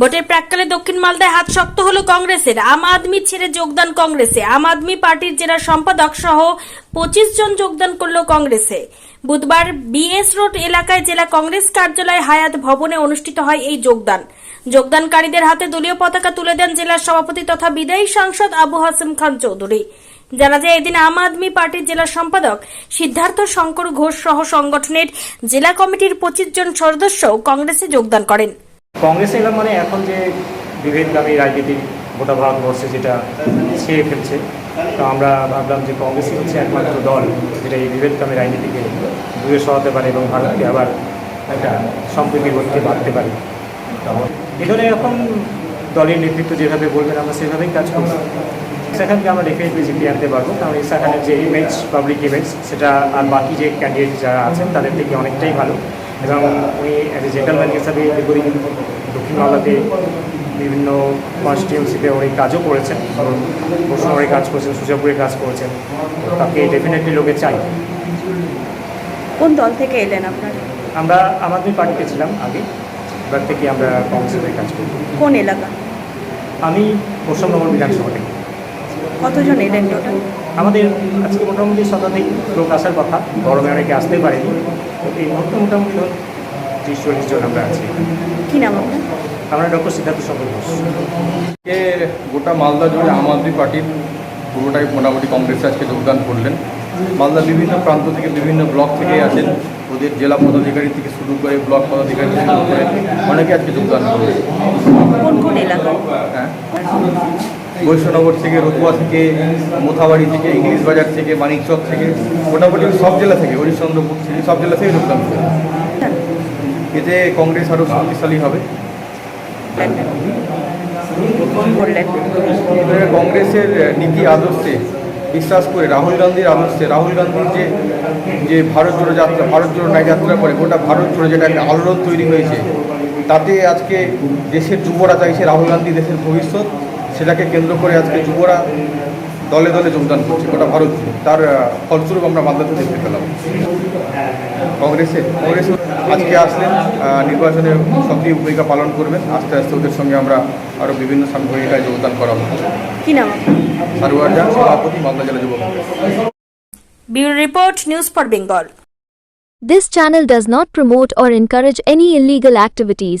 ভোটের প্রাককালে দক্ষিণ মালদায় হাত শক্ত হলো কংগ্রেসের। আম আদমি ছেড়ে যোগদান কংগ্রেসে। আম আদমি পার্টির জেলা সম্পাদক সহ পঁচিশ জন যোগদান করল কংগ্রেসে। বুধবার বিএস রোড এলাকায় জেলা কংগ্রেস কার্যালয় হায়াত ভবনে অনুষ্ঠিত হয় এই যোগদান। যোগদানকারীদের হাতে দলীয় পতাকা তুলে দেন জেলার সভাপতি তথা বিদায়ী সাংসদ আবু হাসিম খান চৌধুরী। জানা যায়, এদিন আম আদমি পার্টির জেলা সম্পাদক সিদ্ধার্থ শঙ্কর ঘোষ সহ সংগঠনের জেলা কমিটির পঁচিশ জন সদস্য কংগ্রেসে যোগদান করেন। কংগ্রেস এলাম মানে এখন যে বিভেদগামী রাজনীতি গোটা ভারতবর্ষে যেটা ছেয়ে ফেলছে তো আমরা ভাবলাম যে কংগ্রেসই হচ্ছে একমাত্র দল যেটা এই বিভেদগামী রাজনীতিকে দূরে সরাতে পারে এবং ভারতকে আবার একটা সম্প্রীতির গতিতে বাড়তে পারে। এখানে এখন দলের নেতৃত্ব যেভাবে বলবেন আমরা সেভাবেই কাজ করব সেখানকে আমরা ডেফিনেটলি জিতিয়ে আনতে পারব। কারণ সেখানের যে ইমেজ পাবলিক ইমেজ সেটা আর বাকি যে ক্যান্ডিডেট যারা আছেন তাদের থেকে অনেকটাই ভালো। এবং উনি অ্যাজ এ জেন্টালম্যান হিসাবে এগুলি দক্ষিণ বাংলাতে বিভিন্ন কনস্টিটিউন্সিতে উনি কাজও করেছেন কারণ বসুনগরে কাজ করেছেন সুজাপুরে কাজ করেছেন। তাকে ডেফিনেটলি লোকে চাই। কোন দল থেকে এলেন আপনার? আমরা আমাদের পার্টিতে ছিলাম আগে এবার থেকে আমরা কংগ্রেসের কাজ করি। কোন এলাকা? আমি পশ্চিমবঙ্গ বিধানসভা থেকে। কতজন এলেন টোটাল আমাদের আজকে মোটামুটি শতাধিক লোক আসার কথা। গরমে অনেকে আসতে পারেনি। এই মুহূর্তে মোটামুটি ধরুন ত্রিশ চল্লিশ জন আমরা আছি। কি নাম আপনার? আমরা ডক্টর সিদ্ধার্থ শঙ্কর ঘোষ। গোটা মালদা জুড়ে আম আদমি পার্টির পুরোটাই মোটামুটি কংগ্রেসে আজকে যোগদান করলেন। মালদার বিভিন্ন প্রান্ত থেকে বিভিন্ন ব্লক থেকে আসেন। ওদের জেলা পদাধিকারী থেকে শুরু করে ব্লক পদাধিকারী থেকে শুরু করে অনেকে আজকে যোগদান করলেন। কোন কোন এলাকা হ্যাঁ। বৈষ্ণনগর থেকে রতুয়া থেকে, মোথাবাড়ি থেকে ইংলিশ বাজার থেকে মানিকচক থেকে, মোটামুটি সব জেলা থেকে, হরিশ্চন্দ্রপুর থেকে সব জেলা থেকে যোগদান এতে কংগ্রেস আরও শক্তিশালী হবে। কংগ্রেসের নীতি আদর্শে বিশ্বাস করে রাহুল গান্ধীর আদর্শে, রাহুল গান্ধীর যে যে ভারত জোড়ো যাত্রা, ভারত জোড়ো ন্যায় যাত্রা করে, গোটা ভারত জোড়ো যেটা একটা আলোড়ন তৈরি হয়েছে, তাতে আজকে দেশের যুবরা চাইছে রাহুল গান্ধী, দেশের ভবিষ্যৎ। সেটাকে কেন্দ্র করে আজকে যুবরা দলে দলে যোগদান করছে গোটা ভারত তার ফলস্বরূপ আমরা মালদাতে দেখতে পেলাম। কংগ্রেসে কংগ্রেস আজকে আসলেন নির্বাচনে সক্রিয় ভূমিকা পালন করবেন। আস্তে আস্তে ওদের সঙ্গে আমরা আরও বিভিন্ন সাংগঠনিকায় যোগদান করাবো। কি নাম আপনার? সারোয়ার জান সভাপতি মালদা জেলা যুব bureau report news for Bengal. This channel does not promote or encourage any illegal activities.